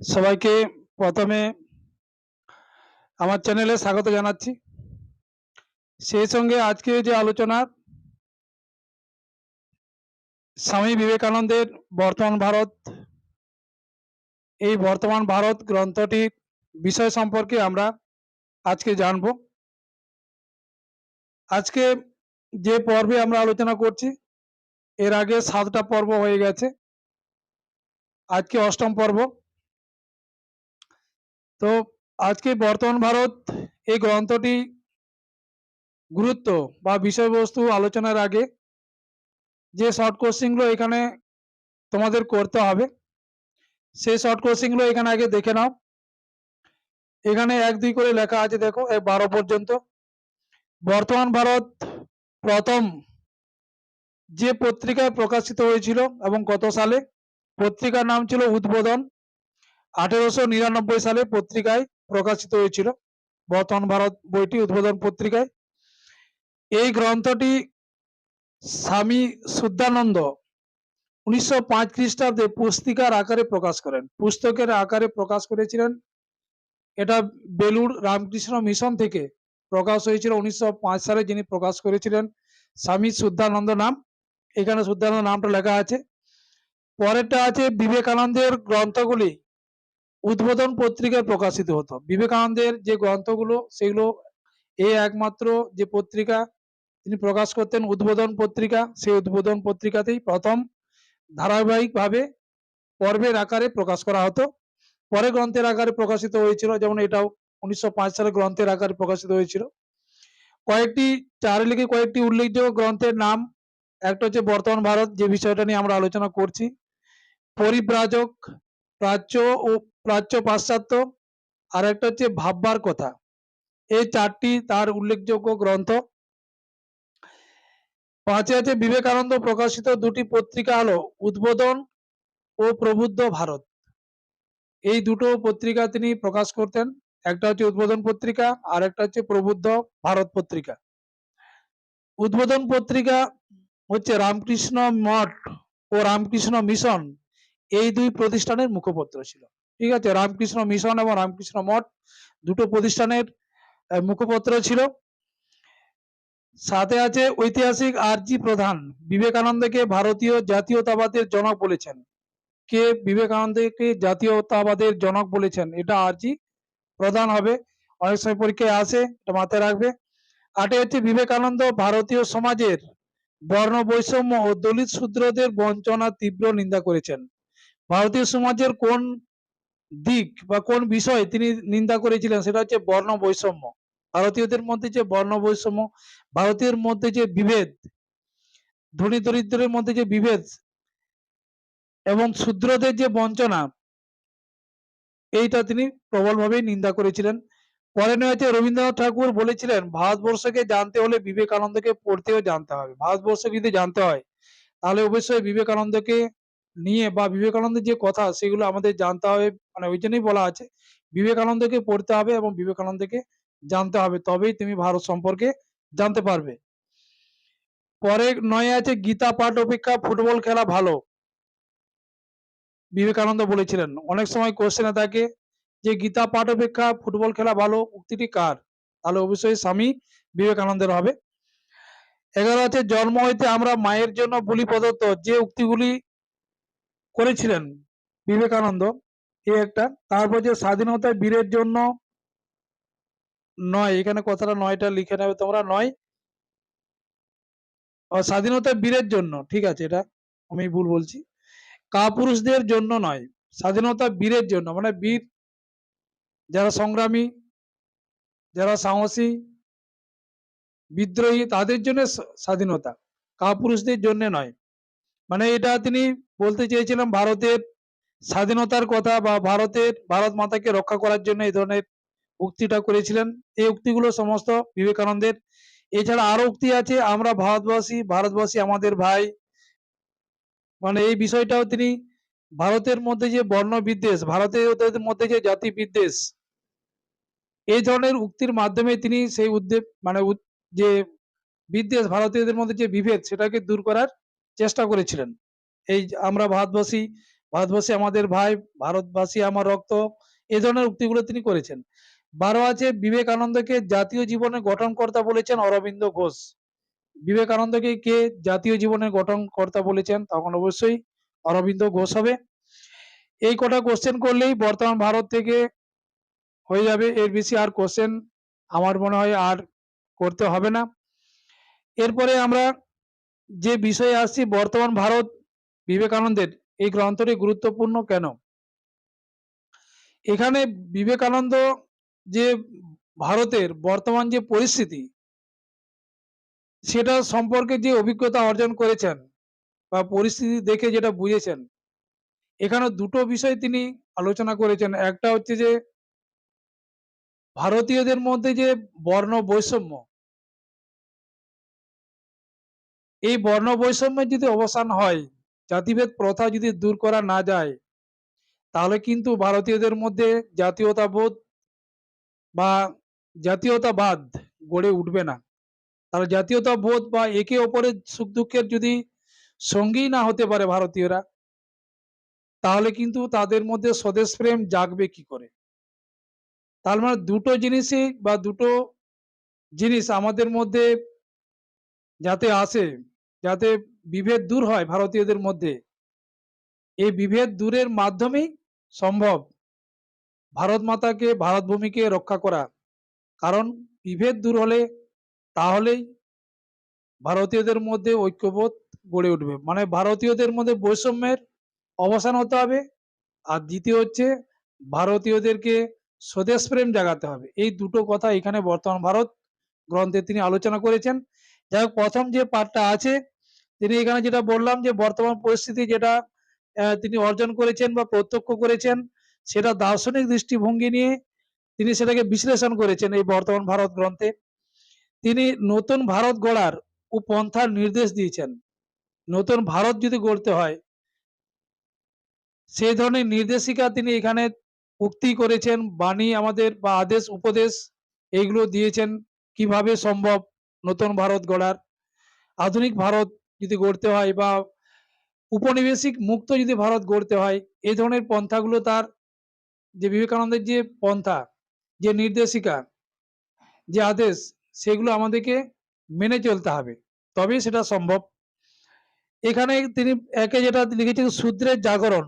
সবাইকে প্রথমে আমার চ্যানেলে স্বাগত জানাচ্ছি। সেই সঙ্গে আজকে যে আলোচনা, স্বামী বিবেকানন্দের বর্তমান ভারত, এই বর্তমান ভারত গ্রন্থটির বিষয় সম্পর্কে আমরা আজকে জানব। আজকে যে পর্বে আমরা আলোচনা করছি, এর আগে সাতটা পর্ব হয়ে গেছে। আজকে অষ্টম পর্ব। তো আজকে বর্তমান ভারত এই গ্রন্থটি গুরুত্ব বা বিষয়বস্তু আলোচনার আগে যে শর্ট কোশ্চিনগুলো এখানে তোমাদের করতে হবে, সেই শর্ট কোশ্চিনগুলো এখানে আগে দেখে নাও। এখানে এক দুই করে লেখা আছে, দেখো এই বারো পর্যন্ত। বর্তমান ভারত প্রথম যে পত্রিকায় প্রকাশিত হয়েছিল এবং কত সালে? পত্রিকার নাম ছিল উদ্বোধন। আঠেরোশো নিরানব্বই সালে পত্রিকায় প্রকাশিত হয়েছিল। বর্তমান ভারত বইটি উদ্বোধন পত্রিকায়। এই গ্রন্থটি স্বামী শুদ্ধানন্দ উনিশশো পাঁচ খ্রিস্টাব্দে পুস্তিকার আকারে প্রকাশ করেন। পুস্তকের আকারে প্রকাশ করেছিলেন। এটা বেলুড় রামকৃষ্ণ মিশন থেকে প্রকাশ হয়েছিল উনিশশো পাঁচ সালে, যিনি প্রকাশ করেছিলেন। স্বামী শুদ্ধানন্দ নাম। এখানে শুদ্ধানন্দ নামটা লেখা আছে। পরেরটা আছে বিবেকানন্দের গ্রন্থগুলি। উদ্বোধন পত্রিকায় প্রকাশিত হতো। বিবেকানন্দের যে গ্রন্থগুলো, সেগুলো এই একমাত্র যে পত্রিকা তিনি প্রকাশ করতেন, উদ্বোধন পত্রিকা, সেই উদ্বোধন পত্রিকাতেই প্রথম ধারাবাহিকভাবে পর্বের আকারে প্রকাশ করা হতো। পরে গ্রন্থের আকারে প্রকাশিত হয়েছিল, যেমন এটাও উনিশশো পাঁচ সালে গ্রন্থের আকারে প্রকাশিত হয়েছিল। কয়েকটি চারিলিখে কয়েকটি উল্লেখযোগ্য গ্রন্থের নাম, একটা হচ্ছে বর্তমান ভারত, যে বিষয়টা নিয়ে আমরা আলোচনা করছি। পরিব্রাজক, প্রাচ্য ও প্রাচ্য পাশ্চাত্য। আর একটা হচ্ছে ভাববার কথা। এই চারটি তার উল্লেখযোগ্য গ্রন্থ। পাঁচে আছে বিবেকানন্দ প্রকাশিত দুটি পত্রিকা হলো উদ্বোধন ও প্রবুদ্ধ ভারত। এই দুটো পত্রিকা তিনি প্রকাশ করতেন। একটা হচ্ছে উদ্বোধন পত্রিকা আর একটা হচ্ছে প্রবুদ্ধ ভারত পত্রিকা। উদ্বোধন পত্রিকা হচ্ছে রামকৃষ্ণ মঠ ও রামকৃষ্ণ মিশন। এই দুই প্রতিষ্ঠানের মুখপত্র ছিল। ঠিক আছে, রামকৃষ্ণ মিশন এবং রামকৃষ্ণ মঠ দুটো প্রতিষ্ঠানের মুখপত্র ছিল। সাথে আছে ঐতিহাসিক আর জি প্রধান বিবেকানন্দকে ভারতীয় জাতীয়তাবাদের জনক বলেছেন। কে বিবেকানন্দকে জাতীয়তাবাদের জনক বলেছেন? এটা আর জি প্রধান হবে। অনেক সময় পরীক্ষায় আসে, এটা মাথায় রাখবে। আটে হচ্ছে বিবেকানন্দ ভারতীয় সমাজের বর্ণ বৈষম্য ও দলিত শূদ্রদের বঞ্চনা তীব্র নিন্দা করেছেন। ভারতীয় সমাজের কোন দিক বা কোন বিষয় তিনি নিন্দা করেছিলেন সেটা হচ্ছে বর্ণ বৈষম্য। ভারতীয়দের মধ্যে যে বর্ণ বৈষম্য, ভারতীয়র মধ্যে যে বিভেদ, ধনী দরিদ্রের মধ্যে যে বিভেদ এবং শূদ্রদের যে বঞ্চনা, এইটা তিনি প্রবলভাবে নিন্দা করেছিলেন। পরে হচ্ছে রবীন্দ্রনাথ ঠাকুর বলেছিলেন, ভারতবর্ষকে জানতে হলে বিবেকানন্দকে পড়তেও জানতে হবে। ভারতবর্ষ যদি জানতে হয়, তাহলে অবশ্যই বিবেকানন্দকে নিয়ে বা বিবেকানন্দের যে কথা সেগুলো আমাদের জানতে হবে মানে ওই জন্যই বলা আছে। বিবেকানন্দকে পড়তে হবে এবং বিবেকানন্দকে জানতে হবে, তবেই তুমি ভারত সম্পর্কে জানতে পারবে। পরে নয় আছে, গীতা পাঠ অপেক্ষা, ফুটবল খেলা ভালো। বিবেকানন্দ বলেছিলেন, অনেক সময় কোশ্চেনে থাকে যে গীতা পাঠ অপেক্ষা, ফুটবল খেলা ভালো, উক্তিটি কার? তাহলে অবশ্যই স্বামী বিবেকানন্দের হবে। এগারো আছে, জন্ম হইতে আমরা মায়ের জন্য বলি প্রদত্ত, যে উক্তিগুলি করেছিলেন বিবেকানন্দ। এই একটা। তারপর যে স্বাধীনতা বীরের জন্য নয়, এখানে কথাটা নয়টা লিখে নেবে তোমরা, নয়। স্বাধীনতা বীরের জন্য, ঠিক আছে, এটা আমি ভুল বলছি। কাপুরুষদের জন্য নয় স্বাধীনতা বীরের জন্য মানে বীর, যারা সংগ্রামী, যারা সাহসী, বিদ্রোহী, তাদের জন্য স্বাধীনতা। কাপুরুষদের জন্য নয়। মানে এটা তিনি বলতে চেয়েছিলেন ভারতের স্বাধীনতার কথা বা ভারতের, ভারত মাতাকে রক্ষা করার জন্য এই ধরনের উক্তিটা করেছিলেন। এই উক্তিগুলো সমস্ত বিবেকানন্দের। এছাড়া আরও উক্তি আছে, আমরা ভারতবাসী ভারতবাসী আমাদের ভাই। মানে এই বিষয়টাও তিনি ভারতের মধ্যে যে বর্ণ বিদ্বেষ ভারতীয়দের মধ্যে যে জাতি বিদ্বেষ, এই ধরনের উক্তির মাধ্যমে তিনি সেই উদ্যোগ মানে যে বিদ্বেষ, ভারতীয়দের মধ্যে যে বিভেদ, সেটাকে দূর করার চেষ্টা করেছিলেন। এই আমরা ভারতবাসী ভারতবর্ষে আমাদের ভাই, ভারতবাসী আমার রক্ত, এ ধরনের উক্তিগুলো তিনি করেছেন। বারো আছে বিবেকানন্দকে জাতীয় জীবনের গঠনকর্তা বলেছেন অরবিন্দ ঘোষ। বিবেকানন্দকে কে জাতীয় জীবনের গঠনকর্তা বলেছেন তখন অবশ্যই অরবিন্দ ঘোষ হবে। এই কটা কোশ্চেন করলেই বর্তমান ভারত থেকে হয়ে যাবে। এর বেশি আর কোশ্চেন আমার মনে হয় আর করতে হবে না। এরপরে আমরা যে বিষয়ে আসছি, বর্তমান ভারত বিবেকানন্দের, এই গ্রন্থটি গুরুত্বপূর্ণ কেন? এখানে বিবেকানন্দ যে ভারতের বর্তমান যে পরিস্থিতি, সেটা সম্পর্কে যে অভিজ্ঞতা অর্জন করেছেন বা পরিস্থিতি দেখে যেটা বুঝেছেন, এখানে দুটো বিষয় তিনি আলোচনা করেছেন। একটা হচ্ছে যে, ভারতীয়দের মধ্যে যে বর্ণ বৈষম্য এই বর্ণ বৈষম্যের যদি অবসান হয়, জাতিভেদ প্রথা যদি দূর করা না যায়, তাহলে কিন্তু ভারতীয়দের মধ্যে জাতীয়তাবোধ বা জাতীয়তাবাদ গড়ে উঠবে না। তাহলে জাতীয়তাবোধ বা একে অপরের সুখ দুঃখের যদি সঙ্গী না হতে পারে ভারতীয়রা, তাহলে কিন্তু তাদের মধ্যে স্বদেশ প্রেম জাগবে কি করে? তার মানে দুটো জিনিসই বা দুটো জিনিস আমাদের মধ্যে যাতে আসে যাতে বিভেদ দূর হয় ভারতীয়দের মধ্যে। এই বিভেদ দূরের মাধ্যমেই সম্ভব ভারত মাতাকে ভারত ভূমিকে রক্ষা করা। কারণ বিভেদ দূর হলে তাহলেই ভারতীয়দের মধ্যে ঐক্যবোধ গড়ে উঠবে। মানে ভারতীয়দের মধ্যে বৈষম্যের অবসান হতে হবে। আর দ্বিতীয় হচ্ছে ভারতীয়দেরকে স্বদেশ প্রেম জাগাতে হবে। এই দুটো কথা এখানে বর্তমান ভারত গ্রন্থে তিনি আলোচনা করেছেন। যাই প্রথম যে পার্টটা আছে তিনি এখানে যেটা বললাম যে বর্তমান পরিস্থিতি যেটা তিনি অর্জন করেছেন বা প্রত্যক্ষ করেছেন, সেটা দার্শনিক দৃষ্টিভঙ্গি নিয়ে তিনি সেটাকে বিশ্লেষণ করেছেন এই বর্তমান ভারত গ্রন্থে। তিনি নতুন ভারত গড়ার ও পন্থার নির্দেশ দিয়েছেন। নতুন ভারত যদি গড়তে হয়, সেই ধরনের নির্দেশিকা তিনি এখানে উক্তি করেছেন, বাণী আমাদের বা আদেশ, উপদেশ, এইগুলো দিয়েছেন, কীভাবে সম্ভব নতুন ভারত গড়ার। আধুনিক ভারত যদি গড়তে হয় বা উপনিবেশিক মুক্ত যদি ভারত গড়তে হয় এই ধরনের পন্থাগুলো তার যে বিবেকানন্দের যে পন্থা, যে নির্দেশিকা, যে আদেশ, সেগুলো আমাদেরকে মেনে চলতে হবে। তবেই সেটা সম্ভব। এখানে তিনি একে যেটা লিখেছেন শূদ্রের জাগরণ।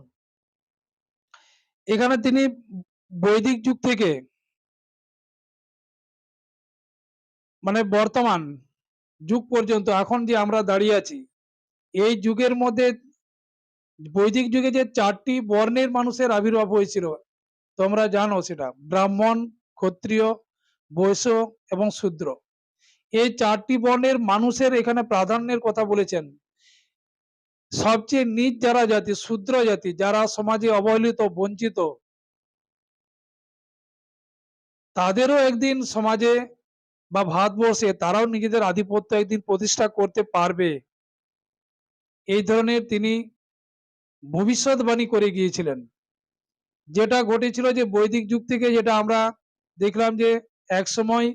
এখানে তিনি বৈদিক যুগ থেকে মানে বর্তমান যুগ পর্যন্ত, এখন যে আমরা দাঁড়িয়ে আছি, এই যুগের মধ্যে বৈদিক যুগে যে চারটি বর্ণের মানুষের আবির্ভাব হয়েছিল, তোমরা জানো সেটা। ব্রাহ্মণ, ক্ষত্রিয়, বৈশ্য এবং শূদ্র। এই চারটি বর্ণের মানুষের এখানে প্রাধান্যের কথা বলেছেন। সবচেয়ে নিচ যারা জাতি, শূদ্র জাতি, যারা সমাজে অবহেলিত, বঞ্চিত, তাদেরও একদিন সমাজে বা ভারতবর্ষে তারাও নিজেদের আধিপত্য একদিন প্রতিষ্ঠা করতে পারবে। এই ধরনের তিনি ভবিষ্যৎবাণী করে গিয়েছিলেন। যেটা ঘটেছিল যে বৈদিক যুগ থেকে যেটা আমরা দেখলাম যে এক সময়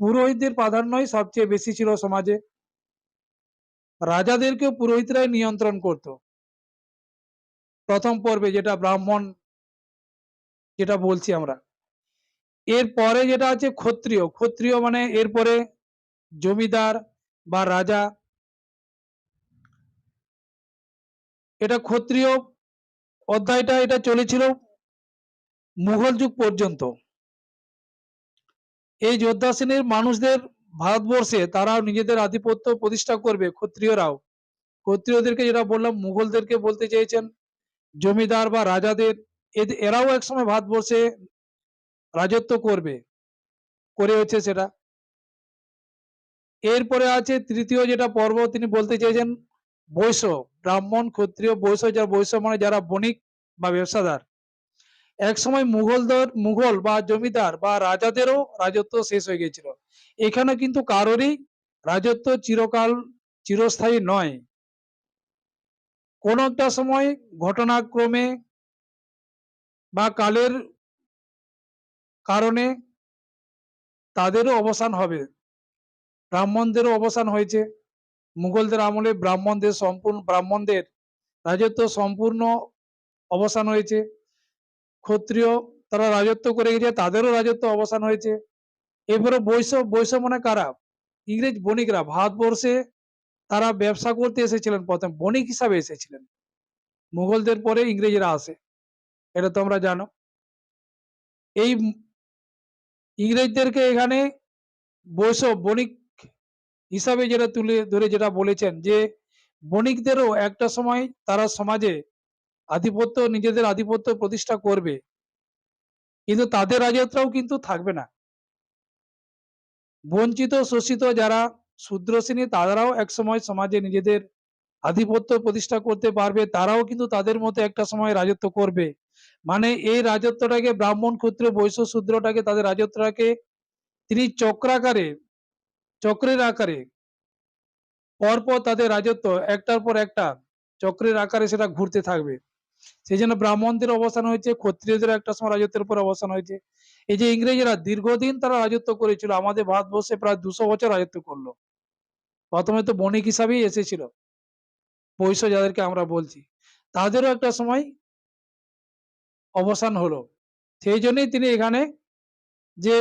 পুরোহিতদের প্রাধান্যই সবচেয়ে বেশি ছিল সমাজে। রাজাদেরকেও পুরোহিতরাই নিয়ন্ত্রণ করত। প্রথম পর্বে যেটা ব্রাহ্মণ যেটা বলছি আমরা। এর পরে যেটা আছে ক্ষত্রিয় ক্ষত্রিয় মানে এরপরে জমিদার বা রাজা। এটা ক্ষত্রিয় অধ্যায়টা, এটা চলেছিল মুঘল যুগ পর্যন্ত। এই যোদ্ধা শ্রেণির মানুষদের ভারতবর্ষে তারাও নিজেদের আধিপত্য প্রতিষ্ঠা করবে ক্ষত্রিয়রাও। ক্ষত্রিয়দেরকে যেটা বললাম, মুঘলদেরকে বলতে চেয়েছেন জমিদার বা রাজাদের। এরাও একসময় ভারতবর্ষে রাজত্ব করবে। করে হচ্ছে সেটা। এরপরে আছে তৃতীয় যেটা পর্ব, তিনি বলতে চেয়েছেন বৈশ্য, ব্রাহ্মণ, ক্ষত্রিয়, বৈশ্য যারা বৈশ্য মানে যারা বণিক বা ব্যবসাদার। এক সময় মুঘলদের, মুঘল বা জমিদার বা রাজাদেরও রাজত্ব শেষ হয়ে গেছিল এখানে কিন্তু কারোরই রাজত্ব চিরকাল, চিরস্থায়ী নয়। কোন একটা সময় ঘটনাক্রমে বা কালের কারণে তাদেরও অবসান হবে। ব্রাহ্মণদেরও অবসান হয়েছে। মুঘলদের আমলে ব্রাহ্মণদের সম্পূর্ণ, ব্রাহ্মণদের রাজত্ব সম্পূর্ণ অবসান হয়েছে। ক্ষত্রিয় তারা রাজত্ব করে গেছে, তাদেরও রাজত্ব অবসান হয়েছে। এরপরে বৈশ্য বৈশ্য মানে কারা? ইংরেজ বণিকরা ভারতবর্ষে তারা ব্যবসা করতে এসেছিলেন প্রথম, বণিক হিসাবে এসেছিলেন। মুঘলদের পরে ইংরেজরা আসে, এটা তোমরা জানো। এই ইংরেজদেরকে এখানে বৈশ্য বণিক হিসাবে যেটা তুলে ধরে যেটা বলেছেন যে বণিকদেরও একটা সময় তারা সমাজে আধিপত্য, নিজেদের আধিপত্য প্রতিষ্ঠা করবে। কিন্তু তাদের রাজত্বও কিন্তু থাকবে না। বঞ্চিত, শোষিত যারা শূদ্র শ্রেণি, তারাও একসময় সমাজে নিজেদের আধিপত্য প্রতিষ্ঠা করতে পারবে। তারাও কিন্তু তাদের মতো একটা সময় রাজত্ব করবে। মানে এই রাজত্বটাকে ব্রাহ্মণ ক্ষত্র বৈশ্য শূদ্রটাকে তাদের রাজত্বটাকে তিনি চক্রাকারে চক্রের আকারে, পরপর তাদের রাজত্ব, একটার পর একটা চক্রের আকারে সেটা ঘুরতে থাকবে। সেই জন্য ব্রাহ্মণদের অবসান হয়েছে, ক্ষত্রিয়দের একটা সময় রাজত্বের উপর অবসান হয়েছে। এই যে ইংরেজরা দীর্ঘদিন তারা রাজত্ব করেছিল, আমাদের ভারতবর্ষে প্রায় দুশো বছর রাজত্ব করল। প্রথমে তো বণিক হিসাবেই এসেছিল, বৈশ্য যাদেরকে আমরা বলছি। তাদেরও একটা সময় অবসান হলো। সেই জন্যই তিনি এখানে যে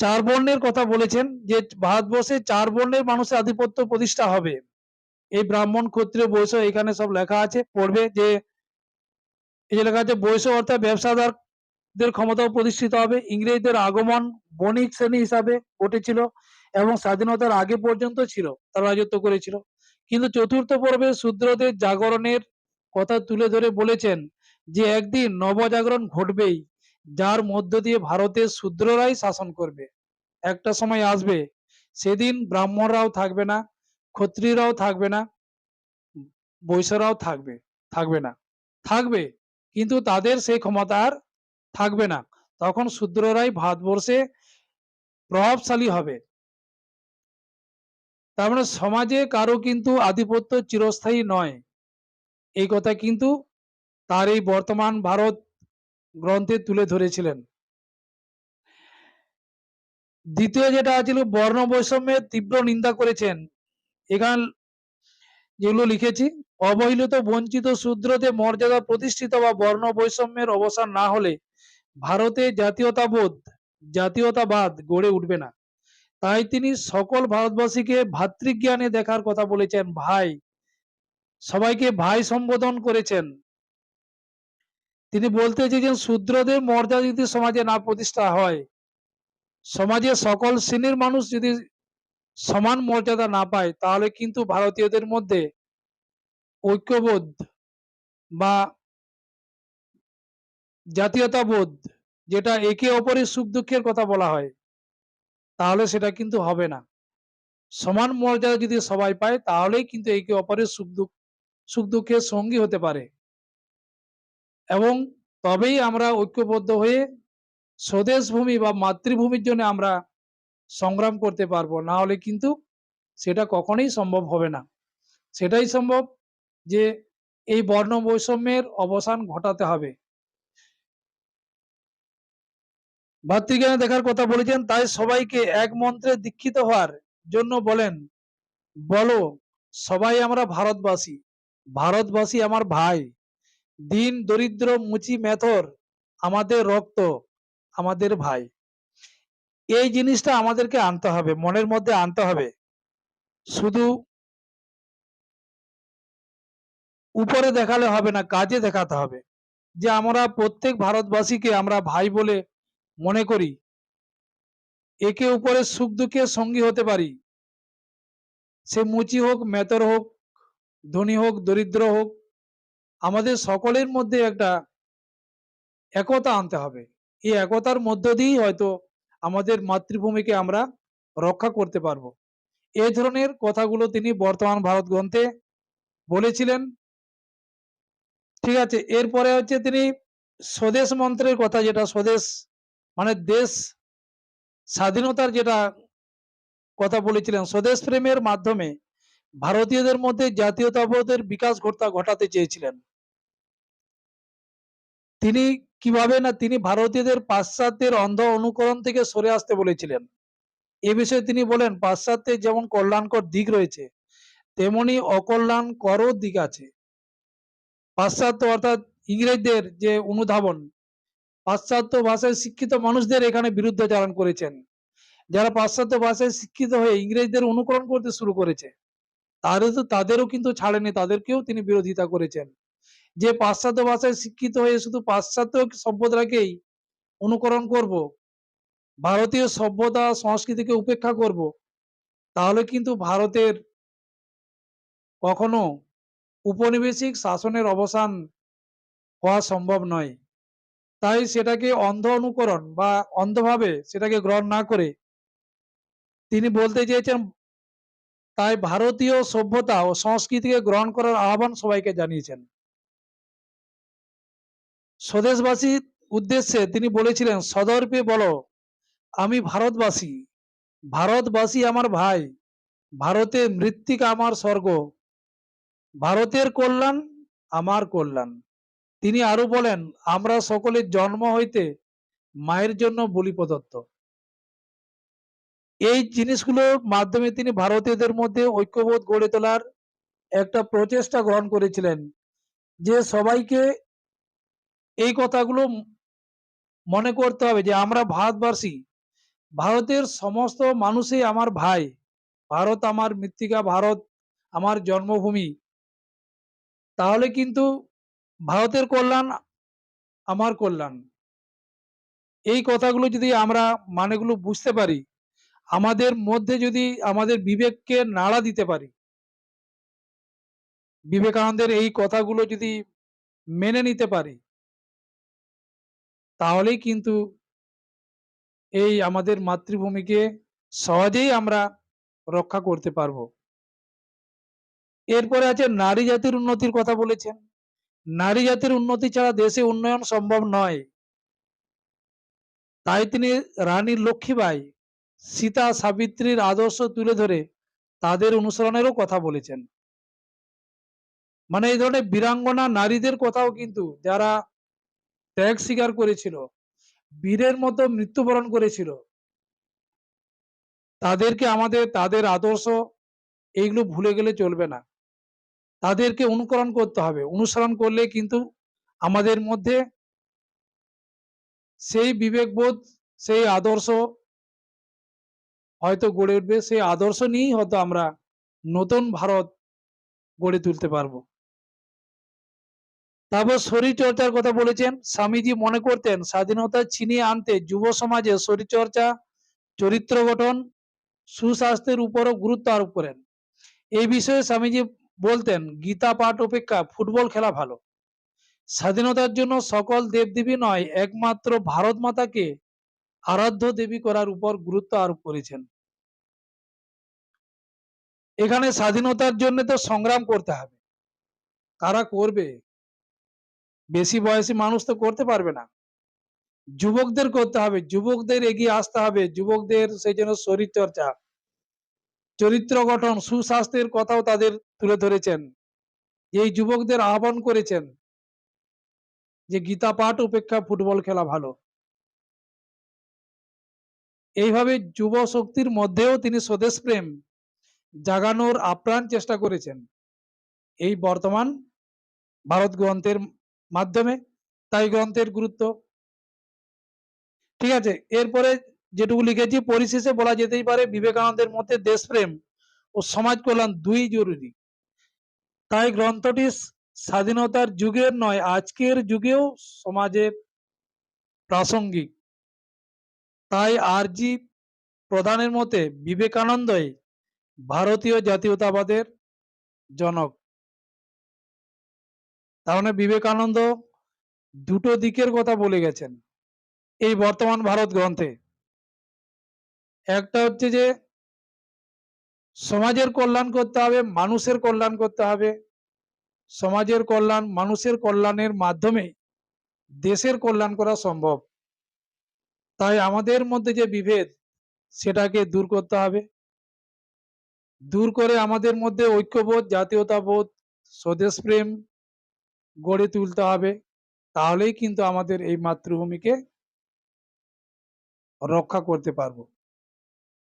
চার বর্ণের কথা বলেছেন যে ভারতবর্ষে চার বর্ণের মানুষের আধিপত্য প্রতিষ্ঠা হবে। এই ব্রাহ্মণ, ক্ষত্রিয়, বৈশ্য এখানে সব লেখা আছে, পড়বে যে এই যে লেখা আছে, বৈশ্য অর্থাৎ ব্যবসাদারদের ক্ষমতাও প্রতিষ্ঠিত হবে। ইংরেজদের আগমন বণিক শ্রেণি হিসাবে ঘটেছিল এবং স্বাধীনতার আগে পর্যন্ত ছিল, তারা রাজত্ব করেছিল। কিন্তু চতুর্থ পর্বে শূদ্রদের জাগরণের কথা তুলে ধরে বলেছেন যে একদিন নবজাগরণ ঘটবেই, যার মধ্য দিয়ে ভারতের শূদ্ররাই শাসন করবে। একটা সময় আসবে, সেদিন ব্রাহ্মণরাও থাকবে না, ক্ষত্রিয়রাও থাকবে না, বৈশ্যরাও থাকবে থাকবে না। থাকবে, কিন্তু তাদের সেই ক্ষমতা আর থাকবে না। তখন শূদ্ররাই ভারতবর্ষে প্রভাবশালী হবে। তার মানে সমাজে কারও কিন্তু আধিপত্য চিরস্থায়ী নয়। এই কথা কিন্তু তার এই বর্তমান ভারত গ্রন্থে তুলে ধরেছিলেন। দ্বিতীয় যেটা ছিল বর্ণ বৈষম্যের তীব্র নিন্দা করেছেন। এখান যেগুলো লিখেছি, অবহেলিত, বঞ্চিত শূদ্রদের মর্যাদা প্রতিষ্ঠিত বা বর্ণ বৈষম্যের অবসান না হলে ভারতে জাতীয়তাবোধ, জাতীয়তাবাদ গড়ে উঠবে না। তাই তিনি সকল ভারতবাসীকে ভাতৃজ্ঞানে দেখার কথা বলেছেন, ভাই সবাইকে ভাই সম্বোধন করেছেন। তিনি বলতে চেয়েছেন, শূদ্রদের মর্যাদা যদি সমাজে না প্রতিষ্ঠা হয়, সমাজে সকল শ্রেণির মানুষ যদি সমান মর্যাদা না পায়, তাহলে কিন্তু ভারতীয়দের মধ্যে ঐক্যবোধ বা জাতীয়তাবোধ, যেটা একে অপরের সুখ দুঃখের কথা বলা হয়, তাহলে সেটা কিন্তু হবে না। সমান মর্যাদা যদি সবাই পায়, তাহলেই কিন্তু একে অপরের সুখ দুঃখ সুখ দুঃখের সঙ্গী হতে পারে। এবং তবেই আমরা ঐক্যবদ্ধ হয়ে স্বদেশ ভূমি বা মাতৃভূমির জন্য আমরা সংগ্রাম করতে পারব। না হলে কিন্তু সেটা কখনোই সম্ভব হবে না। সেটাই সম্ভব যে এই বর্ণ বৈষম্যের অবসান ঘটাতে হবে। ভাতৃজ্ঞানে দেখার কথা বলেছেন, তাই সবাইকে এক মন্ত্রে দীক্ষিত হওয়ার জন্য বলেন, বলো, সবাই আমরা ভারতবাসী। ভারতবাসী আমার ভাই, দিন দরিদ্র মুচি মেথর, আমাদের রক্ত, আমাদের ভাই। এই জিনিসটা আমাদেরকে আনতে হবে, মনের মধ্যে আনতে হবে। শুধু উপরে দেখালে হবে না, কাজে দেখাতে হবে। যে আমরা প্রত্যেক ভারতবাসীকে আমরা ভাই বলে মনে করি। একে উপরে সুখ দুঃখের সঙ্গী হতে পারি। সে মুচি হোক, মেতর হোক ধনী হোক, দরিদ্র হোক, আমাদের সকলের মধ্যে একটা একতা আনতে হবে। এই একতার মধ্য দিয়েই হয়তো আমাদের মাতৃভূমিকে আমরা রক্ষা করতে পারব। এই ধরনের কথাগুলো তিনি বর্তমান ভারত গ্রন্থে বলেছিলেন। ঠিক আছে, এরপরে হচ্ছে তিনি স্বদেশ মন্ত্রের কথা যেটা, স্বদেশ মানে দেশ স্বাধীনতার যেটা কথা বলেছিলেন, স্বদেশ প্রেমের মাধ্যমে ভারতীয়দের মধ্যে জাতীয়তাবোধের বিকাশ ঘটা, ঘটাতে চেয়েছিলেন। তিনি কীভাবে না তিনি ভারতীয়দের পাশ্চাত্যের অন্ধ অনুকরণ থেকে সরে আসতে বলেছিলেন। এ বিষয়ে তিনি বলেন, পাশ্চাত্যের যেমন কল্যাণকর দিক রয়েছে, তেমনি অকল্যাণকরও দিক আছে। পাশ্চাত্য অর্থাৎ ইংরেজদের যে অনুধাবন, পাশ্চাত্য ভাষায় শিক্ষিত মানুষদের এখানে বিরুদ্ধাচারণ করেছেন, যারা পাশ্চাত্য ভাষায় শিক্ষিত হয়ে ইংরেজদের অনুকরণ করতে শুরু করেছে। তাদের তো তাদেরও কিন্তু ছাড়েনি, তাদেরকেও তিনি বিরোধিতা করেছেন। যে পাশ্চাত্য ভাষায় শিক্ষিত হয়ে শুধু পাশ্চাত্য সভ্যতাকেই অনুকরণ করব, ভারতীয় সভ্যতা সংস্কৃতিকে উপেক্ষা করব, তাহলে কিন্তু ভারতের কখনো উপনিবেশিক শাসনের অবসান হওয়া সম্ভব নয়। তাই সেটাকে অন্ধ অনুকরণ বা অন্ধভাবে সেটাকে গ্রহণ না করে তিনি বলতে চেয়েছেন তাই ভারতীয় সভ্যতা ও সংস্কৃতিকে গ্রহণ করার আহ্বান সবাইকে জানিয়েছেন। স্বদেশবাসীর উদ্দেশ্যে তিনি বলেছিলেন, সদর্পে বলো, আমি ভারতবাসী। ভারতবাসী আমার ভাই। ভারতে মৃত্তিকা আমার স্বর্গ। ভারতের কল্যাণ আমার কল্যাণ। তিনি আরও বলেন, আমরা সকলের জন্ম হইতে মায়ের জন্য বলি প্রদত্ত। এই জিনিসগুলোর মাধ্যমে তিনি ভারতীয়দের মধ্যে ঐক্যবোধ গড়ে তোলার একটা প্রচেষ্টা গ্রহণ করেছিলেন, যে সবাইকে এই কথাগুলো মনে করতে হবে যে আমরা ভারতবাসী, ভারতের সমস্ত মানুষই আমার ভাই, ভারত আমার মৃত্তিকা, ভারত আমার জন্মভূমি। তাহলে কিন্তু ভারতের কল্যাণ আমার কল্যাণ। এই কথাগুলো যদি আমরা মানেগুলো বুঝতে পারি আমাদের মধ্যে যদি আমাদের বিবেককে নাড়া দিতে পারি, বিবেকানন্দের এই কথাগুলো যদি মেনে নিতে পারি, তাহলেই কিন্তু এই আমাদের মাতৃভূমিকে সহজেই আমরা রক্ষা করতে পারব। এরপরে আছে নারী জাতির উন্নতির কথা বলেছেন। নারী জাতির উন্নতি ছাড়া দেশে উন্নয়ন সম্ভব নয়। তাই তিনি রানী লক্ষ্মীবাই সীতা সাবিত্রীর আদর্শ তুলে ধরে তাদের অনুসরণেরও কথা বলেছেন। মানে এই ধরনের বীরাঙ্গনা নারীদের কথাও কিন্তু যারা ত্যাগ স্বীকার করেছিল, বীরের মতো মৃত্যুবরণ করেছিল, তাদেরকে আমাদের তাদের আদর্শ এইগুলো ভুলে গেলে চলবে না। তাদেরকে অনুকরণ করতে হবে। অনুসরণ করলে কিন্তু আমাদের মধ্যে সেই বিবেকবোধ, সেই আদর্শ হয়তো গড়ে উঠবে সেই আদর্শ নিয়েই হয়তো আমরা নতুন ভারত গড়ে তুলতে পারব। তারপর শরীর চর্চার কথা বলেছেন। স্বামীজি মনে করতেন, স্বাধীনতা ছিনিয়ে আনতে যুব সমাজে শরীর চর্চা চরিত্র গঠন, সুস্বাস্থ্যের উপরও গুরুত্ব আরোপ করেন। এই বিষয়ে স্বামীজি বলতেন, গীতা পাঠ অপেক্ষা ফুটবল খেলা ভালো। স্বাধীনতার জন্য সকল দেবদেবী নয়, একমাত্র ভারত মাতাকে আরাধ্য দেবী করার উপর গুরুত্ব আরোপ করেছেন। এখানে স্বাধীনতার জন্য তো সংগ্রাম করতে হবে। কারা করবে? বেশি বয়সী মানুষ তো করতে পারবে না। যুবকদের করতে হবে, যুবকদের এগিয়ে আসতে হবে, যুবকদের সেই জন্য শরীর চর্চা চরিত্র গঠন, সুস্বাস্থ্যের কথাও তাদের তুলে ধরেছেন। এই যুবকদের আহ্বান করেছেন যে গীতা পাঠ উপেক্ষা ফুটবল খেলা ভালো। এইভাবে যুব শক্তির মধ্যেও তিনি স্বদেশ প্রেম জাগানোর আপ্রাণ চেষ্টা করেছেন। এই বর্তমান ভারত গ্রন্থের মাধ্যমে তাই গ্রন্থের গুরুত্ব। ঠিক আছে, এরপরে যেটুকু লিখেছি, পরিশেষে বলা যেতেই পারে বিবেকানন্দের মধ্যে দেশপ্রেম ও সমাজ কল্যাণ দুই জরুরি। তাই গ্রন্থটি স্বাধীনতার যুগের নয়, আজকের যুগেও সমাজের প্রাসঙ্গিক। তাই আরজি প্রধানের মতে বিবেকানন্দই ভারতীয় জাতীয়তাবাদের জনক। তার মানে বিবেকানন্দ দুটো দিকের কথা বলে গেছেন, এই বর্তমান ভারত গ্রন্থে। একটা হচ্ছে যে, সমাজের কল্যাণ করতে হবে, মানুষের কল্যাণ করতে হবে। সমাজের কল্যাণ, মানুষের কল্যাণের মাধ্যমে দেশের কল্যাণ করা সম্ভব। তাই আমাদের মধ্যে যে বিভেদ, সেটাকে দূর করতে হবে। দূর করে আমাদের মধ্যে ঐক্যবোধ, জাতীয়তাবোধ, স্বদেশ প্রেম গড়ে তুলতে হবে। তাহলেই কিন্তু আমাদের এই মাতৃভূমিকে রক্ষা করতে পারব।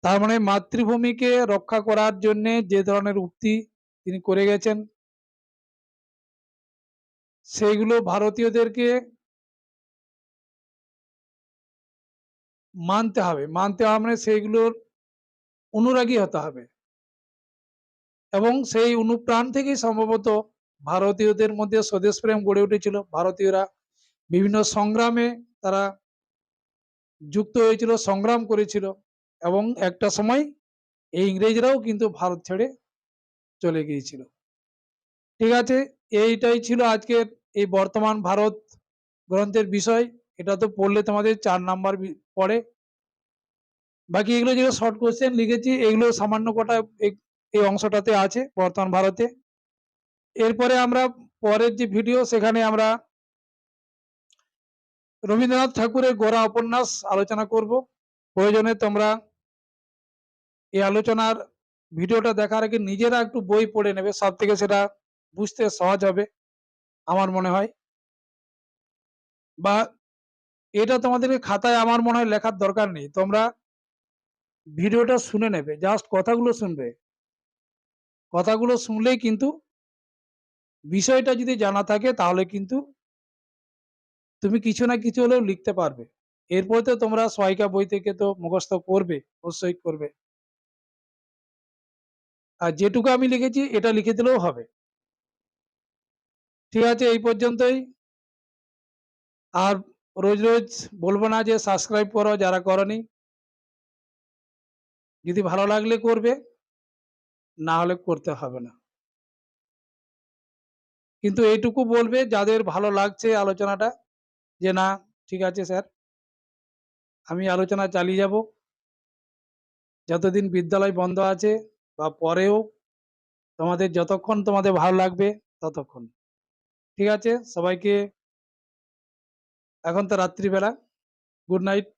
তার মানে মাতৃভূমিকে রক্ষা করার জন্য যে ধরনের উক্তি তিনি করে গেছেন, সেইগুলো ভারতীয়দেরকে মানতে হবে। মানতে হবে মানে সেইগুলোর অনুরাগী হতে হবে। এবং সেই অনুপ্রাণ থেকেই সম্ভবত ভারতীয়দের মধ্যে স্বদেশ প্রেম গড়ে উঠেছিল। ভারতীয়রা বিভিন্ন সংগ্রামে তারা যুক্ত হয়েছিল, সংগ্রাম করেছিল এবং একটা সময় এই ইংরেজরাও কিন্তু ভারত ছেড়ে চলে গিয়েছিল। ঠিক আছে, এইটাই ছিল আজকের এই বর্তমান ভারত গ্রন্থের বিষয়। এটা তো পড়লে তোমাদের চার নাম্বার পড়ে। বাকি এগুলো যেগুলো শর্ট কোশ্চেন লিখেছি, এগুলো সামান্য কটা এই অংশটাতে আছে বর্তমান ভারতে। এরপরে আমরা পরের যে ভিডিও সেখানে আমরা রবীন্দ্রনাথ ঠাকুরের গোড়া উপন্যাস আলোচনা করব। প্রয়োজনে তোমরা এই আলোচনার ভিডিওটা দেখার আগে নিজেরা একটু বই পড়ে নেবে, সব থেকে সেটা বুঝতে সহজ হবে, আমার মনে হয়। বা এটা তোমাদেরকে খাতায় আমার মনে হয় লেখার দরকার নেই, তোমরা ভিডিওটা শুনে নেবে জাস্ট কথাগুলো শুনবে। কথাগুলো শুনলেই কিন্তু বিষয়টা যদি জানা থাকে তাহলে কিন্তু তুমি কিছু না কিছু হলেও লিখতে পারবে। এরপর তো তোমরা সহায়িকা বই থেকে তো মুখস্থ করবে, অবশ্যই করবে। আর যেটুকু আমি লিখেছি এটা লিখে দিলেও হবে। ঠিক আছে, এই পর্যন্তই। আর রোজ রোজ বলব না যে সাবস্ক্রাইব করো যারা করনি। যদি ভালো লাগলে করবে। না হলে করতে হবে না। কিন্তু এইটুকু বলবে যাদের ভালো লাগছে আলোচনাটা যে, না, ঠিক আছে স্যার, আমি আলোচনা চালিয়ে যাব। যতদিন বিদ্যালয় বন্ধ আছে বা পরেও তোমাদের যতক্ষণ তোমাদের ভালো লাগবে ততক্ষণ। ঠিক আছে? সবাইকে এখন তো রাত্রিবেলা। Good night.